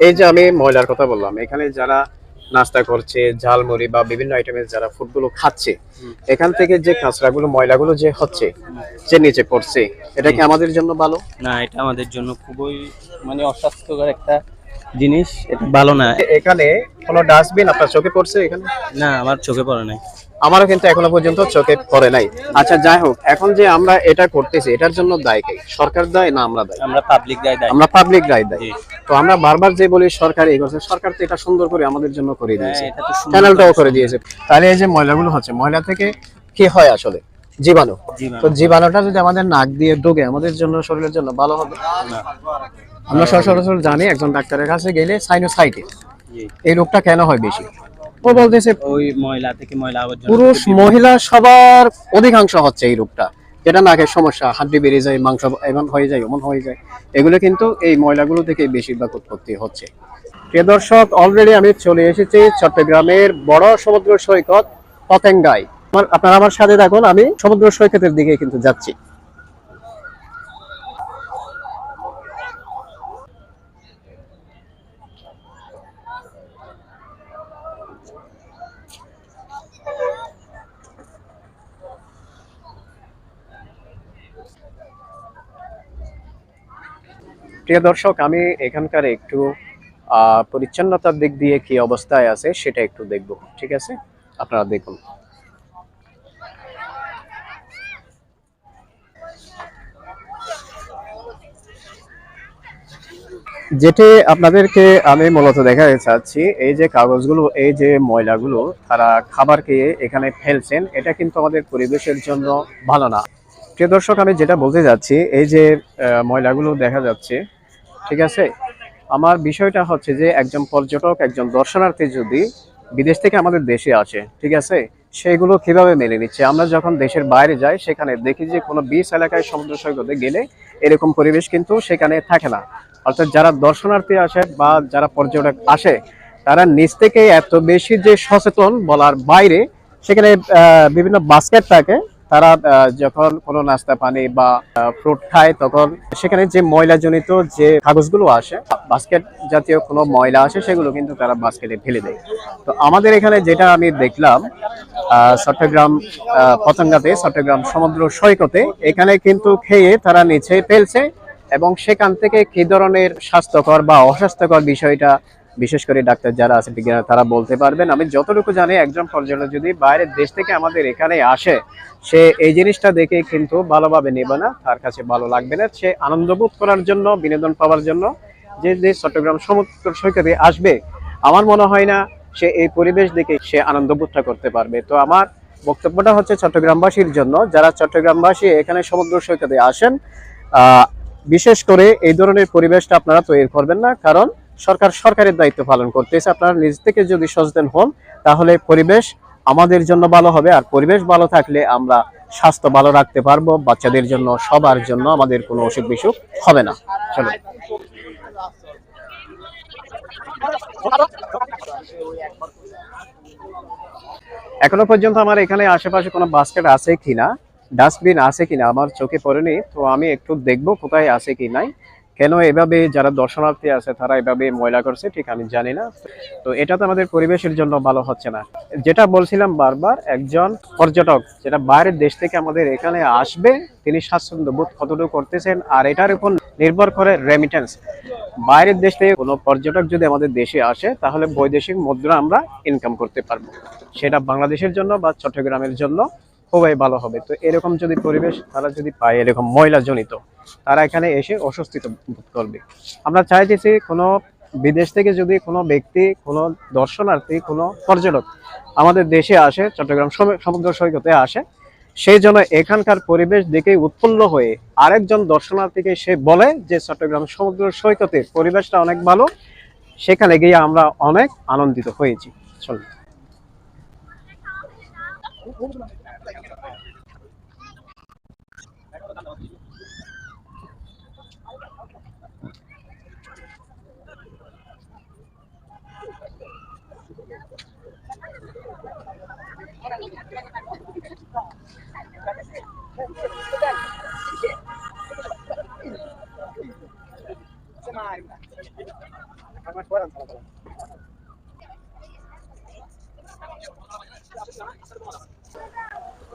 এই যে আমি ময়লার কথা বললাম এখানে যারা নাস্তা করছে ঝালমুড়ি বা বিভিন্ন আইটেমের যারা ফুডগুলো খাচ্ছে এখান থেকে যে কাঁচড়াগুলো ময়লাগুলো যে হচ্ছে যে নিচে পড়ছে এটা কি আমাদের জন্য ভালো? না এটা আমাদের জন্য খুবই মানে অস্বাস্থ্যকর একটা জিনিস এটা ভালো না। এখানে কোনো ডাস্টবিন আপনার চোখে পড়ছে এখানে? না আমার চোখে পড়ে নাই। আমারও কিন্তু এখনও পর্যন্ত চোখে পড়ে নাই। আচ্ছা যাই হোক এখন যে আমরা এটা করতেছি এটার জন্য দায় কে? সরকার দায় না আমরা দায়? আমরা পাবলিক দায় দায়। আমরা পাবলিক দায়। দায়। তো আমরা বারবার যে বলি সরকার এই করছে সরকার তো এটা সুন্দর করে আমাদের জন্য করে দিয়েছে। হ্যাঁ, সুন্দর চ্যানেলটাও করে দিয়েছে। তাহলে এই যে ময়লাগুলো হচ্ছে ময়লা থেকে কি হয় আসলে? জীবাণু। তো জীবাণুটা যদি আমাদের নাক দিয়ে ঢোকে আমাদের জন্য শরীরের জন্য ভালো হবে। আমরা সচরাচর জানি একজন ডাক্তারের কাছে গেলে সাইনোসাইটিস এই রোগটা কেন হয় বেশি? ও বলতেছে ওই ময়লা থেকে ময়লা পুরুষ মহিলা সবার অধিকাংশ হচ্ছে এই রোগটা। যেটা নাকের সমস্যা, হাড্ডি বেড়ে যায়, মাংস এমন হয়ে যায়, এমন হয়ে যায়, এগুলো কিন্তু এই ময়লাগুলো থেকে বেশিরভাগ উৎপত্তি হচ্ছে। প্রিয় দর্শক অলরেডি আমি চলে এসেছি চট্টগ্রামের বড় সমুদ্র সৈকত পতেঙ্গায়। আপনারা আমার সাথে দেখুন আমি সমুদ্র সৈকতের দিকে কিন্তু যাচ্ছি। প্রিয় দর্শক, আমি এখানকার একটু পরিচ্ছন্নতার দিক দিয়ে কি অবস্থায় আছে সেটা একটু দেখব, ঠিক আছে? আপনারা দেখুন। যেটি আপনাদেরকে আমি মূলত দেখাতে চাচ্ছি, এই যে কাগজগুলো, এই যে ময়লাগুলো, তারা খাবার খেয়ে এখানে ফেলছেন, এটা কিন্তু আমাদের পরিবেশের জন্য ভালো না। প্রিয় দর্শক, আমি যেটা বলতে যাচ্ছি এই যে ময়লাগুলো দেখা যাচ্ছে ঠিক আছে? আমার বিষয়টা হচ্ছে যে, একজন পর্যটক, একজন দর্শনার্থী যদি বিদেশ থেকে আমাদের দেশে আসে, ঠিক আছে? সেগুলো কীভাবে মেনে নিচ্ছে? আমরা যখন দেশের বাইরে যাই, সেখানে দেখি যে, কোনো বিচ এলাকায় সমুদ্র সৈকতে গেলে এরকম পরিবেশ কিন্তু সেখানে থাকে না। অর্থাৎ যারা দর্শনার্থী আসে বা যারা পর্যটক আসে, তারা নিজ থেকে এত বেশি যে সচেতন বলার বাইরে, সেখানে বিভিন্ন বাস্কেট থাকে তারা যখন কোনো নাস্তা পানি বা ফ্রুট খায়, তখন সেখানে যে ময়লাজনিত যে কাগজগুলো আসে বাস্কেট জাতীয় কোনো ময়লা আসে, সেগুলো কিন্তু তারা বাস্কেটে ফেলে দেয়। তো আমাদের এখানে যেটা আমি দেখলাম চট্টগ্রাম পতঙ্গাতে, চট্টগ্রাম সমুদ্র সৈকতে, এখানে কিন্তু খেয়ে তারা নিচে ফেলছে এবং সেখান থেকে কি ধরনের স্বাস্থ্যকর বা অস্বাস্থ্যকর বিষয়টা বিশেষ করে ডাক্তার যারা আছে বিজ্ঞানী, তারা বলতে পারবেন, আমি যতটুকু জানি একজন পর্যটক যদি বাইরের দেশ থেকে আমাদের এখানে আসে, সে এই জিনিসটা দেখে কিন্তু ভালোভাবে নেবে না, তার কাছে ভালো লাগবে না। সে আনন্দ বোধ করার জন্য, বিনোদন পাওয়ার জন্য যে যে চট্টগ্রাম সমুদ্র সৈকতে আসবে, আমার মনে হয় না সে এই পরিবেশ দেখে সে আনন্দ বোধটা করতে পারবে। তো আমার বক্তব্যটা হচ্ছে চট্টগ্রামবাসীর জন্য, যারা চট্টগ্রামবাসী এখানে সমুদ্র সৈকতে আসেন বিশেষ করে এই ধরনের পরিবেশটা আপনারা তৈরি করবেন না, কারণ সরকার সরকারের দায়িত্ব পালন করতেছে। আপনারা নিজ থেকে যদি সচেতন হন, তাহলে পরিবেশ আমাদের জন্য ভালো হবে। আর পরিবেশ ভালো থাকলে আমরা স্বাস্থ্য ভালো রাখতে পারব। বাচ্চাদের জন্য, সবার জন্য আমাদের কোনো অসুখ বিসুখ হবে না। চলো এখনও পর্যন্ত আমার এখানে আশেপাশে কোনো বাস্কেট আছে কিনা? ডাস্টবিন আছে কিনা? আমার চোখে পড়েনি। তো আমি একটু দেখব কোথায় আছে কি নাই। কেন এভাবে যারা দর্শনার্থী আছে, তারা এভাবে ময়লা করছে ঠিক আমি জানি না। তো এটা তো আমাদের পরিবেশের জন্য ভালো হচ্ছে না। যেটা বলছিলাম বারবার, একজন পর্যটক যেটা বাইরের দেশ থেকে আমাদের এখানে আসবে, তিনি স্বাচ্ছন্দ্য বোধ কতটুকু করতেছেন আর এটার উপর নির্ভর করে রেমিটেন্স বাইরের দেশ থেকে কোনো পর্যটক যদি আমাদের দেশে আসে, তাহলে বৈদেশিক মুদ্রা আমরা ইনকাম করতে পারব। সেটা বাংলাদেশের জন্য বা চট্টগ্রামের জন্য। খুবই ভালো হবে। তো এরকম যদি পরিবেশ, তারা যদি পায় এরকম ময়লা জনিত তারা এখানে এসে অস্বস্তিত বোধ করবে। আমরা চাইতেছি কোনো বিদেশ থেকে যদি কোনো ব্যক্তি, কোনো দর্শনার্থী, কোনো পর্যটক আমাদের দেশে আসে, চট্টগ্রাম সমুদ্র সৈকতে আসে, সেই জন্য এখানকার পরিবেশ দেখে উৎফুল্ল হয়ে আরেকজন দর্শনার্থীকে সে বলে যে, চট্টগ্রাম সমুদ্র সৈকতের পরিবেশটা অনেক ভালো, সেখানে গিয়ে আমরা অনেক আনন্দিত হয়েছি। চলুন।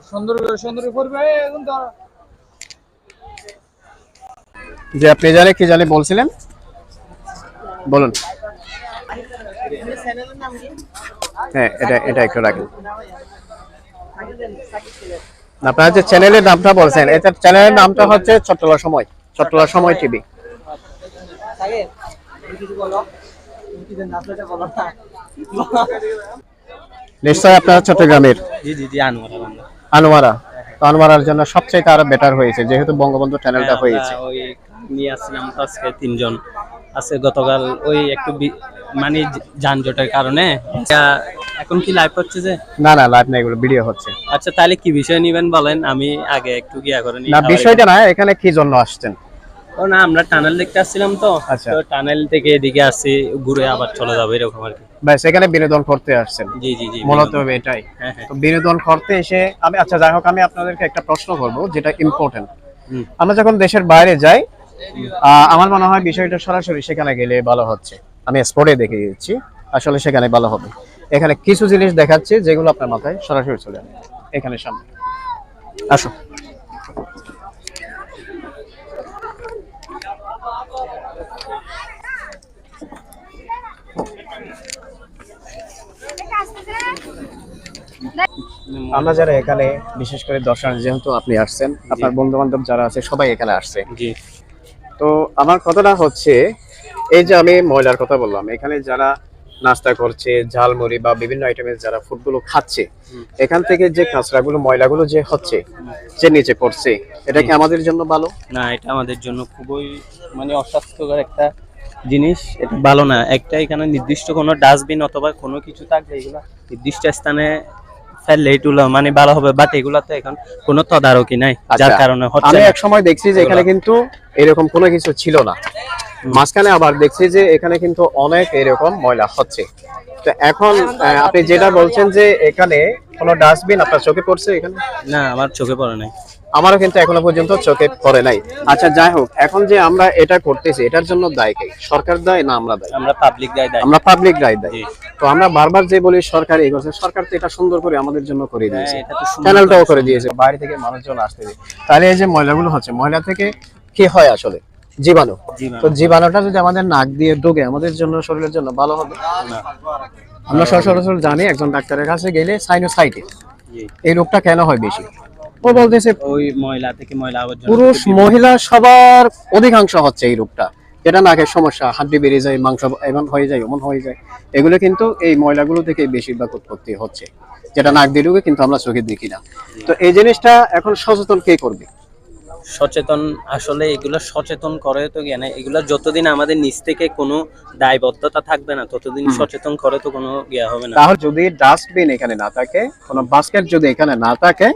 সুন্দর সুন্দর করবে এখন যে আপনি জানে কি জানে বলছিলেন? বলুন। হ্যাঁ এটা এটা একটু রাখেন। আপনার যে চ্যানেলের নামটা বলছেন এটা চ্যানেলের নামটা হচ্ছে চট্টলা সময় চট্টলা সময় টিভি নিশ্চয় আপনারা চট্টগ্রামের? আনোয়ার তো আনোয়ারার জন্য সবচেয়ে আরও বেটার হয়েছে যেহেতু বঙ্গবন্ধু চ্যানেলটা হ্যাঁ, হয়েছে। নিয়ে আসছিলাম আজকে তিনজন। আছে গতকাল ওই একটু মানে যানজটের কারণে। এখন কি লাইভ হচ্ছে যে? না না লাইভ না এগুলো ভিডিও হচ্ছে। আচ্ছা তাহলে কি বিষয় নিবেন বলেন? আমি আগে একটু গিয়া করে নিই। না বিষয়টা না এখানে কি জন্য আসছেন? ও না আমরা টানেল দেখতে আসছিলাম তো। তো টানেল থেকে এদিকে আসছি ঘুরে আবার চলে যাব এরকম আর কি। ব্যাস এখানে বিনোদন করতে আসছেন। জি জি জি মূলত এটাই। তো বিনোদন করতে এসে আমি আচ্ছা যাই হোক আমি আপনাদেরকে একটা প্রশ্ন করব যেটা ইম্পর্টেন্ট আমরা যখন দেশের বাইরে যাই আমার মনে হয় বিষয়টা সরাসরি সেখানে গেলে ভালো হচ্ছে। আমি স্পটে দেখে দিচ্ছি আসলে সেখানে ভালো হবে। এখানে কিছু জিনিস দেখাচ্ছে যেগুলো আপনার মাথায় সরাসরি চলে এখানে সামনে। আসো। আমরা যারা এখানে বিশেষ করে দর্শন যেহেতু আপনি আসছেন আপনার বন্ধু বান্ধব যারা আছে সবাই এখানে আসছে। তো আমার কথাটা হচ্ছে এই যে আমি ময়লার কথা বললাম এখানে যারা নাস্তা করছে ঝালমুড়ি বা বিভিন্ন আইটেমের যারা ফুডগুলো খাচ্ছে এখান থেকে যে কাঁচড়াগুলো ময়লাগুলো যে হচ্ছে যে নিচে পড়ছে এটা কি আমাদের জন্য ভালো? না এটা আমাদের জন্য খুবই মানে অস্বাস্থ্যকর একটা জিনিস এটা ভালো না। একটা এখানে নির্দিষ্ট কোনো ডাস্টবিন অথবা কোনো কিছু থাকলে এগুলো নির্দিষ্ট স্থানে ফেললে এগুলো মানে ভালো হবে বাট এগুলা তো এখন কোনো তদারকি নাই যার আচ্ছা, কারণে হচ্ছে আমি এক সময় দেখছি যে এখানে কিন্তু এরকম কোনো কিছু ছিল না। মাঝখানে আবার দেখছি যে এখানে কিন্তু অনেক এরকম ময়লা হচ্ছে। তো এখন আপনি যেটা বলছেন যে এখানে কোনো ডাস্টবিন আপনার চোখে পড়ছে এখানে? না আমার চোখে পড়ে নাই। আমারও কিন্তু এখনও পর্যন্ত চোখে পড়ে নাই। আচ্ছা যাই হোক এখন যে আমরা এটা করতেছি এটার জন্য দায় কে? সরকার দায় না আমরা দায়? আমরা পাবলিক দায় দায়। আমরা পাবলিক দায়। দেয়। তো আমরা বারবার যে বলি সরকার এই করছে সরকার তো এটা সুন্দর করে আমাদের জন্য করে দিয়েছে। হ্যাঁ, তো চ্যানেলটাও করে দিয়েছে। বাইরে থেকে মানুষজন আসতে তাহলে এই যে ময়লাগুলো হচ্ছে ময়লা থেকে কি হয় আসলে? জীবাণু। তো জীবাণুটা যদি আমাদের নাক দিয়ে ঢোকে আমাদের জন্য শরীরের জন্য ভালো হবে। আমরা সচরাচর জানি একজন ডাক্তারের কাছে গেলে সাইনোসাইটিস এই রোগটা কেন হয় বেশি? ও বলতেছে ওই ময়লা থেকে ময়লা আবর্জনা পুরুষ মহিলা সবার অধিকাংশ হচ্ছে এই রোগটা। যেটা নাকের সমস্যা হাড্ডি যায় মাংস এমন হয়ে যায় এমন হয়ে যায়। এগুলো কিন্তু এই ময়লাগুলো থেকে বেশিরভাগ উৎপত্তি হচ্ছে। যেটা নাক দিয়ে ঢুকে কিন্তু আমরা চোখে দেখি না। তো এই জিনিসটা এখন সচেতন কে করবে? সচেতন আসলে এগুলো সচেতন করে তো জ্ঞান এগুলো যতদিন আমাদের নিচ থেকে কোনো দায়বদ্ধতা থাকবে না ততদিন সচেতন করে তো কোনো ইয়া হবে না। তাহলে যদি ডাস্টবিন এখানে না থাকে কোনো বাস্কেট যদি এখানে না থাকে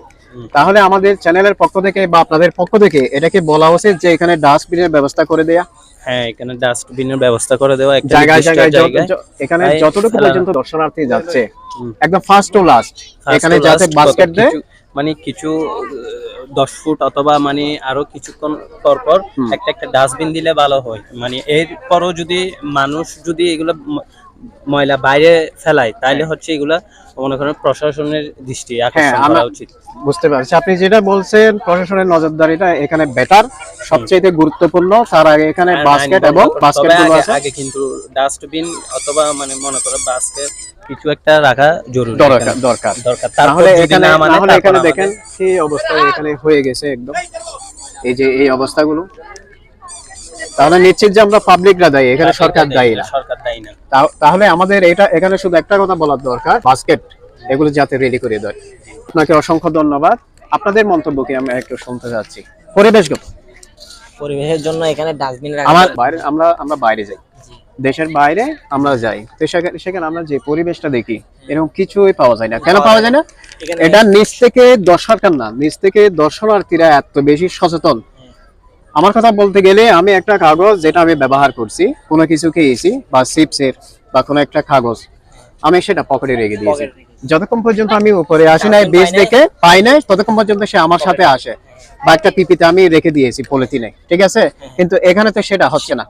তাহলে আমাদের চ্যানেলের পক্ষ থেকে বা আপনাদের পক্ষ থেকে এটাকে বলা উচিত যে এখানে ডাস্টবিনের ব্যবস্থা করে দেয়া। হ্যাঁ এখানে ডাস্টবিনের ব্যবস্থা করে দেওয়া একটা জায়গায় জায়গায় জায়গায়। য- এখানে যতটুকু পর্যন্ত দর্শনার্থী যাচ্ছে একদম ফার্স্ট টু লাস্ট এখানে যাতে বাস্কেট দেয় মানে কিছু দশ ফুট অথবা মানে আরও কিছুক্ষণ পর পর একটা একটা ডাস্টবিন দিলে ভালো হয়। মানে এরপরও যদি মানুষ যদি এগুলো ময়লা বাইরে ফেলায় তাহলে হচ্ছে এগুলা মনে করেন প্রশাসনের দৃষ্টি আকর্ষণ হ্যাঁ, করা উচিত। বুঝতে পারছি। আপনি যেটা বলছেন প্রশাসনের নজরদারিটা এখানে বেটার সবচেয়ে গুরুত্বপূর্ণ। তার আগে এখানে হ্যাঁ, বাস্কেট এবংগুলো আগে- আছে। আগে কিন্তু ডাস্টবিন অথবা মানে মনে করো বাস্কেট কিছু একটা রাখা জরুরি দরকার দরকার। দরকার। তাহলে এখানে মানে এখানে দেখেন কি অবস্থা এখানে হয়ে গেছে একদম। এই যে এই অবস্থাগুলো। তাহলে নিশ্চিত যে আমরা পাবলিকরা দায়ী এখানে সরকার দায়ী না সরকার দায়ী না। তাহলে আমাদের এটা এখানে শুধু একটা কথা বলার দরকার বাস্কেট এগুলো যাতে রেডি করে দেয়। আপনাকে অসংখ্য ধন্যবাদ। আপনাদের মন্তব্য কি? আমি একটু শুনতে যাচ্ছি পরিবেশগত পরিবেশের জন্য এখানে ডাস্টবিন আমার বাইরে আমরা আমরা বাইরে যাই। দেশের বাইরে আমরা যাই। তো সেখানে সেখানে আমরা যে পরিবেশটা দেখি এরকম কিছুই পাওয়া যায় না। কেন পাওয়া যায় না? এটা নিচ থেকে দর্শকরা না নিচ থেকে দর্শনার্থীরা এত বেশি সচেতন। আমার কথা বলতে গেলে আমি একটা কাগজ যেটা আমি ব্যবহার করছি কোনো কিছু খেয়েছি বা চিপসের বা কোনো একটা কাগজ আমি সেটা পকেটে রেখে দিয়েছি। যতক্ষণ পর্যন্ত আমি উপরে আসি নাই বেশ দেখে পাই নাই। ততক্ষণ পর্যন্ত সে আমার সাথে আসে। বা একটা পিপিতে আমি রেখে দিয়েছি পলিথিনে ঠিক আছে? কিন্তু এখানে তো সেটা হচ্ছে না।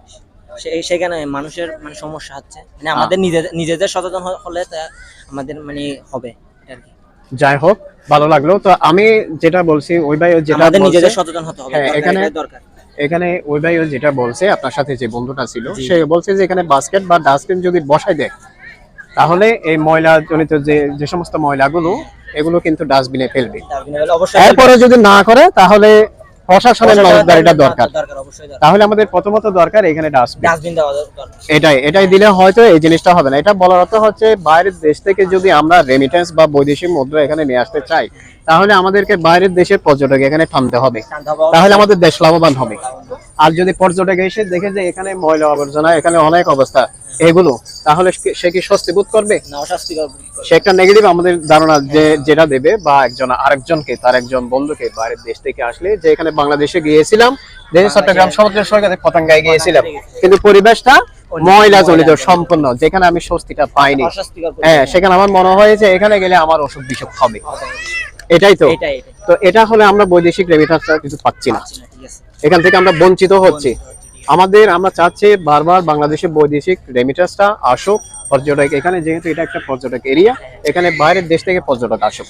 সে- সেখানে মানুষের মানে সমস্যা হচ্ছে। মানে আমাদের নিজেদের নিজেদের সচেতন হলে তা আমাদের মানে হবে। যাই হোক ভালো লাগল। তো আমি যেটা বলছি ওই ভাই যেটা আমাদের নিজেদের সচেতন হতে হবে হ্যাঁ, এখানে- দরকার। এখানে ওই ভাই যেটা বলছে আপনার সাথে যে বন্ধুটা ছিল সে বলছে যে এখানে বাস্কেট বা ডাস্টবিন যদি বসাই দেয় তাহলে এই ময়লা জনিত যে যে সমস্ত ময়লাগুলো এগুলো কিন্তু ডাস্টবিনে ফেলবে। তারপরে এরপরে যদি না করে তাহলে প্রশাসনের নজরদারিটা দরকার। দরকার তাহলে আমাদের প্রথমত দরকার এখানে ডাস্টবিন এটাই এটাই দিলে হয়তো এই জিনিসটা হবে না। এটা বলার অর্থ হচ্ছে বাইরের দেশ থেকে যদি আমরা রেমিটেন্স বা বৈদেশিক মুদ্রা এখানে নিয়ে আসতে চাই তাহলে আমাদেরকে বাইরের দেশের পর্যটক এখানে টানতে হবে। তাহলে আমাদের দেশ লাভবান হবে। আর যদি পর্যটক এসে দেখে যে এখানে ময়লা আবর্জনা এখানে অনেক অবস্থা এগুলো তাহলে সে- কি স্বস্তি বোধ করবে? সে একটা নেগেটিভ আমাদের ধারণা যে যেটা দেবে বা একজন আরেকজনকে তার একজন বন্ধুকে বাইরের দেশ থেকে আসলে যে এখানে বাংলাদেশে গিয়েছিলাম চট্টগ্রাম সমুদ্রের সৈকতে পতঙ্গায় গিয়েছিলাম। কিন্তু পরিবেশটা ময়লা জনিত সম্পূর্ণ যেখানে আমি স্বস্তিটা পাইনি। হ্যাঁ সেখানে আমার মনে হয় যে এখানে গেলে আমার অসুখ বিসুখ হবে এটাই তো? তো এটা হলে আমরা বৈদেশিক রেমিটান্স কিছু পাচ্ছি না। এখান থেকে আমরা বঞ্চিত হচ্ছি। আমাদের আমরা চাচ্ছি বারবার বাংলাদেশে বৈদেশিক রেমিটান্সটা আসুক পর্যটক এখানে যেহেতু এটা একটা পর্যটক এরিয়া এখানে বাইরের দেশ থেকে পর্যটক আসুক।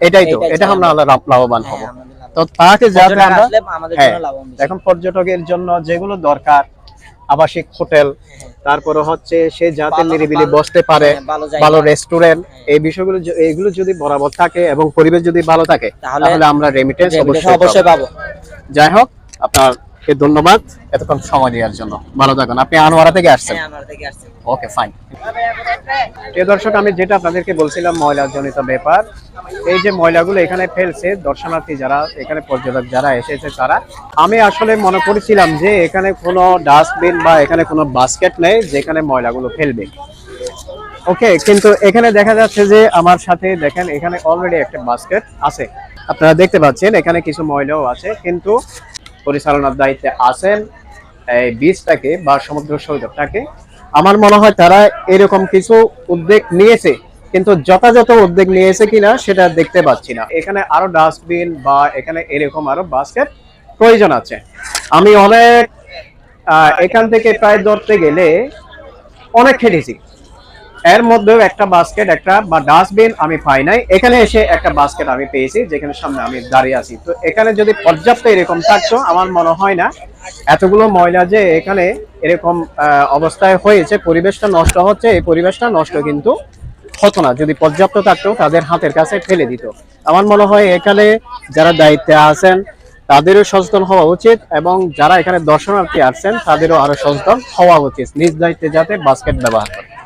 এটাই তো এটা আমরা। লাভ- লাভবান হব। হ্যাঁ। তো তাকে যাতে আমরা আমাদের হ্যাঁ এখন পর্যটকের জন্য যেগুলো দরকার আবাসিক হোটেল তারপরে হচ্ছে সে যাতে নিরিবিলি বসতে পারে হ্যাঁ, ভালো রেস্টুরেন্ট এই বিষয়গুলো এইগুলো এগুলো যদি বরাবর থাকে এবং পরিবেশ যদি ভালো থাকে তাহলে- আমরা রেমিটেন্স অবশ্যই পাবো। যাই হোক আপনাকে ধন্যবাদ এতক্ষণ সময় দেওয়ার জন্য। ভালো থাকুন আপনি আনোয়ারা থেকে আসছেন? হ্যাঁ আমরা থেকে আসছি ওকে ফাইন। প্রিয় দর্শক আমি যেটা আপনাদেরকে বলছিলাম ময়লা জনিত ব্যাপার এই যে ময়লাগুলো এখানে ফেলছে দর্শনার্থী যারা এখানে পর্যটক যারা এসেছে তারা আমি আসলে মনে করেছিলাম যে এখানে কোনো ডাস্টবিন বা এখানে কোনো বাস্কেট নেই যেখানে ময়লাগুলো ফেলবে। ওকে কিন্তু এখানে দেখা যাচ্ছে যে আমার সাথে দেখেন এখানে অলরেডি একটা বাস্কেট আছে। আপনারা দেখতে পাচ্ছেন এখানে কিছু ময়লাও আছে কিন্তু পরিচালনার দায়িত্বে আছেন এই বীজটাকে বা সমুদ্র সৈকতটাকে আমার মনে হয় তারা এরকম কিছু উদ্যোগ নিয়েছে, কিন্তু যথাযথ উদ্যোগ নিয়েছে কিনা সেটা দেখতে পাচ্ছি না। এখানে আরও ডাস্টবিন বা এখানে এরকম আরও বাস্কেট প্রয়োজন আছে। আমি অনেক এখান থেকে প্রায় ধরতে গেলে অনেক খেটেছি। এর মধ্যেও একটা বাস্কেট একটা বা ডাস্টবিন আমি পাই নাই। এখানে এসে একটা বাস্কেট আমি পেয়েছি, যেখানে সামনে আমি দাঁড়িয়ে আছি। তো এখানে যদি পর্যাপ্ত এরকম থাকতো, আমার মনে হয় না এতগুলো ময়লা যে এখানে এরকম অবস্থায় হয়েছে, পরিবেশটা নষ্ট হচ্ছে, এই পরিবেশটা নষ্ট কিন্তু হতো না। যদি পর্যাপ্ত থাকতো, তাদের হাতের কাছে ফেলে দিত। আমার মনে হয় এখানে যারা দায়িত্বে আছেন, তাদেরও সচেতন হওয়া উচিত এবং যারা এখানে দর্শনার্থী আসছেন, তাদেরও আরও সচেতন হওয়া উচিত। নিজ দায়িত্বে যাতে বাস্কেট ব্যবহার করে